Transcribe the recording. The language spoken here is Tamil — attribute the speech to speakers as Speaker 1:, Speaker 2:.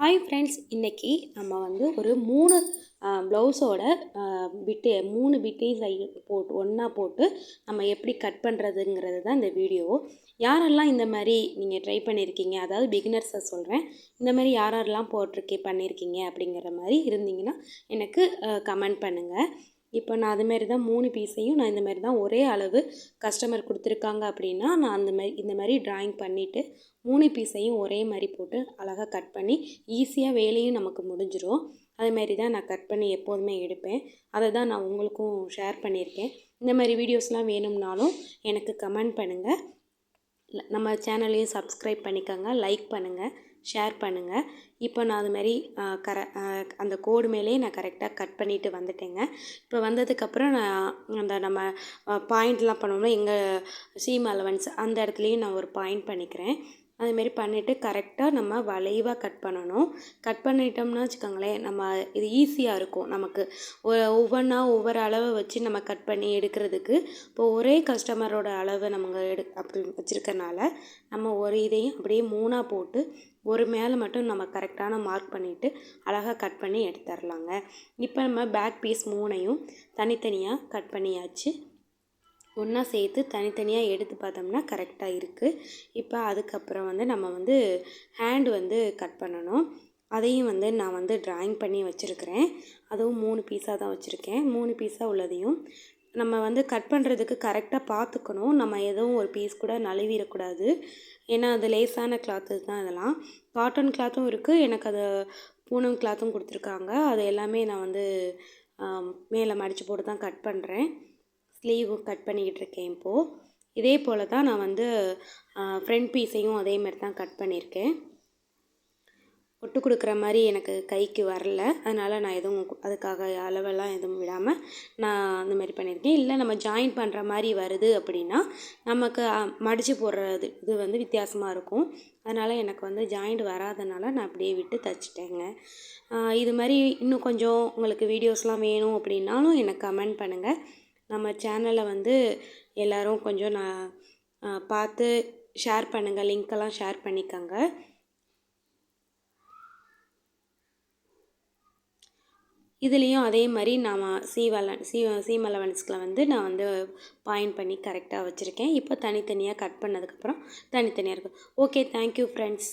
Speaker 1: ஹாய் ஃப்ரெண்ட்ஸ் இன்றைக்கி நம்ம வந்து ஒரு மூணு ப்ளவுஸோட பிட்டு மூணு பிட்டையும் சை போட்டு ஒன்றா போட்டு நம்ம எப்படி கட் பண்ணுறதுங்கிறது தான் இந்த வீடியோ யாரெல்லாம் இந்த மாதிரி நீங்கள் ட்ரை பண்ணியிருக்கீங்க அதாவது பிகினர்ஸை சொல்கிறேன் இந்த மாதிரி யாரெல்லாம் போட்டிருக்கே பண்ணியிருக்கீங்க அப்படிங்கிற மாதிரி இருந்தீங்கன்னா எனக்கு கமெண்ட் பண்ணுங்கள் இப்போ நான் அதுமாரி தான் மூணு பீஸையும் நான் இந்தமாரி தான் ஒரே அளவு கஸ்டமர் கொடுத்துருக்காங்க அப்படின்னா நான் அந்த மாதிரி இந்த மாதிரி ட்ராயிங் பண்ணிவிட்டு மூணு பீஸையும் ஒரே மாதிரி போட்டு அழகாக கட் பண்ணி ஈஸியாக வேலையும் நமக்கு முடிஞ்சிடும் அதுமாரி தான் நான் கட் பண்ணி எப்போதுமே எடுப்பேன். அதை தான் நான் உங்களுக்கும் ஷேர் பண்ணியிருக்கேன். இந்த மாதிரி வீடியோஸ்லாம் வேணும்னாலும் எனக்கு கமெண்ட் பண்ணுங்கள் நம்ம சேனலையும் சப்ஸ்கிரைப் பண்ணிக்கோங்க லைக் பண்ணுங்கள் ஷேர் பண்ணுங்கள் இப்போ நான் அதுமாரி கர அந்த கோடு மேலேயே நான் கரெக்டாக கட் பண்ணிவிட்டு வந்துட்டேங்க. இப்போ வந்ததுக்கப்புறம் நான் அந்த நம்ம பாயிண்ட்லாம் பண்ணுவோம்னா எங்கள் சீம் அலவன்ஸ் அந்த இடத்துலையும் நான் ஒரு பாயிண்ட் பண்ணிக்கிறேன். அதுமாரி பண்ணிவிட்டு கரெக்டாக நம்ம வளைவாக கட் பண்ணணும். கட் பண்ணிட்டோம்னா வச்சுக்கோங்களேன் நம்ம இது ஈஸியாக இருக்கும். நமக்கு ஒவ்வொன்றா ஒவ்வொரு அளவை வச்சு நம்ம கட் பண்ணி எடுக்கிறதுக்கு. இப்போ ஒரே கஸ்டமரோட அளவை நம்ம எடு அப்படி வச்சுருக்கனால நம்ம ஒரு இதையும் அப்படியே மூணாக போட்டு ஒரு மேலே மட்டும் நம்ம கரெக்டான மார்க் பண்ணிவிட்டு அழகாக கட் பண்ணி எடுத்துடலாங்க இப்போ நம்ம பேக் பீஸ் மூணையும் தனித்தனியாக கட் பண்ணியாச்சு. ஒன்றா சேர்த்து தனித்தனியாக எடுத்து பார்த்தோம்னா கரெக்டாக இருக்குது இப்போ அதுக்கப்புறம் வந்து நம்ம வந்து ஹேண்டு வந்து கட் பண்ணணும். அதையும் வந்து நான் வந்து ட்ராயிங் பண்ணி வச்சுருக்கிறேன். அதுவும் மூணு பீஸாக தான் வச்சுருக்கேன். மூணு பீஸாக உள்ளதையும் நம்ம வந்து கட் பண்ணுறதுக்கு கரெக்டாக பார்த்துக்கணும். நம்ம எதுவும் ஒரு பீஸ் கூட நழுவிடக்கூடாது. ஏன்னா அது லேஸான கிளாத்து தான் இதெல்லாம். காட்டன் கிளாத்தும் இருக்குது எனக்கு அது பூனம் கிளாத்தும் கொடுத்துருக்காங்க. அது எல்லாமே நான் வந்து மேலே மடித்து போட்டு தான் கட் பண்ணுறேன் ஸ்லீவும் கட் பண்ணிக்கிட்டு இருக்கேன் இப்போது இதே போல் தான் நான் வந்து ஃப்ரண்ட் பீஸையும் அதே மாதிரி தான் கட் பண்ணியிருக்கேன். ஒட்டு கொடுக்குற மாதிரி எனக்கு கைக்கு வரல. அதனால் நான் எதுவும் அதுக்காக அளவெல்லாம் எதுவும் விடாமல் நான் அந்த மாதிரி பண்ணியிருக்கேன். இல்லை நம்ம ஜாயின் பண்ணுற மாதிரி வருது அப்படின்னா நமக்கு மடித்து போடுறது இது வந்து வித்தியாசமாக இருக்கும். அதனால் எனக்கு வந்து ஜாயிண்ட் வராதனால நான் அப்படியே விட்டு தைச்சிட்டேங்க. இது மாதிரி இன்னும் கொஞ்சம் உங்களுக்கு வீடியோஸ்லாம் வேணும் அப்படின்னாலும் எனக்கு கமெண்ட் பண்ணுங்கள் நம்ம சேனலை வந்து எல்லோரும் கொஞ்சம் நான் பார்த்து ஷேர் பண்ணுங்கள் லிங்க்கெல்லாம் ஷேர் பண்ணிக்கோங்க. இதுலேயும் அதே மாதிரி நான் சீவலன் சீ சீமலவன்ஸ்களை வந்து நான் வந்து பாயிண்ட் பண்ணி கரெக்டாக வச்சுருக்கேன். இப்போ தனித்தனியாக கட் பண்ணதுக்கப்புறம் தனித்தனியாக இருக்கும் ஓகே தேங்க்யூ ஃப்ரெண்ட்ஸ்